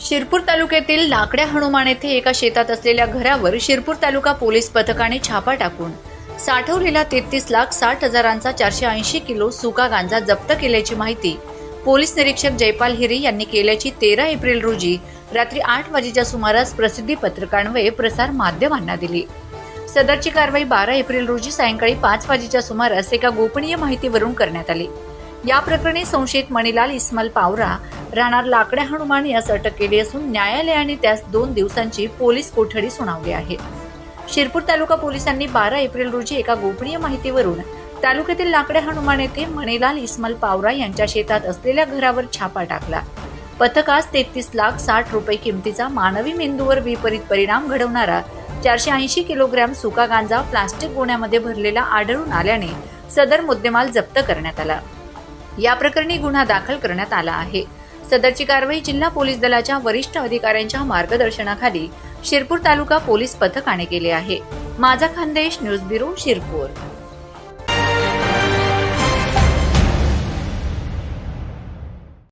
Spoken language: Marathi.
शिरपूर तालुक्यातील लाकड्या हनुमान येथे एका शेतात असलेल्या घरावर शिरपूर तालुका पोलीस पथकाने छापा टाकून साठवलेला तेहतीस लाख साठ हजारांचा चारशे ऐंशी किलो सुका गांजा जप्त केल्याची माहिती पोलीस निरीक्षक जयपाल हिरे यांनी केल्याची तेरा एप्रिल रोजी रात्री आठ वाजेच्या सुमारास प्रसिद्धी पत्रकान्वये प्रसार माध्यमांना दिली. सदरची कारवाई बारा एप्रिल रोजी सायंकाळी पाच वाजेच्या सुमारास एका गोपनीय माहितीवरून करण्यात आली. या प्रकरणी संशयित मणिलाल इस्माल पावरा राहणार लाकड्या हनुमान यास अटक केली असून न्यायालयाने त्यास दोन दिवसांची पोलीस कोठडी सुनावली आहे. शिरपूर तालुका पोलिसांनी बारा एप्रिल रोजी एका गोपनीय माहितीवरून तालुक्यातील लाकड्या हनुमान येथे मणिलाल इस्माल पावरा यांच्या शेतात असलेल्या घरावर छापा टाकला. पथकास तेहतीस लाख साठ रुपये किमतीचा मानवी मेंदूवर विपरीत परिणाम घडवणारा चारशे ऐंशी किलोग्रॅम सुका गांजा प्लास्टिक गोण्यामध्ये भरलेला आढळून आल्याने सदर मुद्देमाल जप्त करण्यात आला. या प्रकरणी गुन्हा दाखल करण्यात आला आहे. सदरची कारवाई जिल्हा पोलीस दलाच्या वरिष्ठ अधिकाऱ्यांच्या मार्गदर्शनाखाली शिरपूर तालुका पोलीस पथकाने केले आहे. माझा खानदेश न्यूज ब्युरो शिरपूर.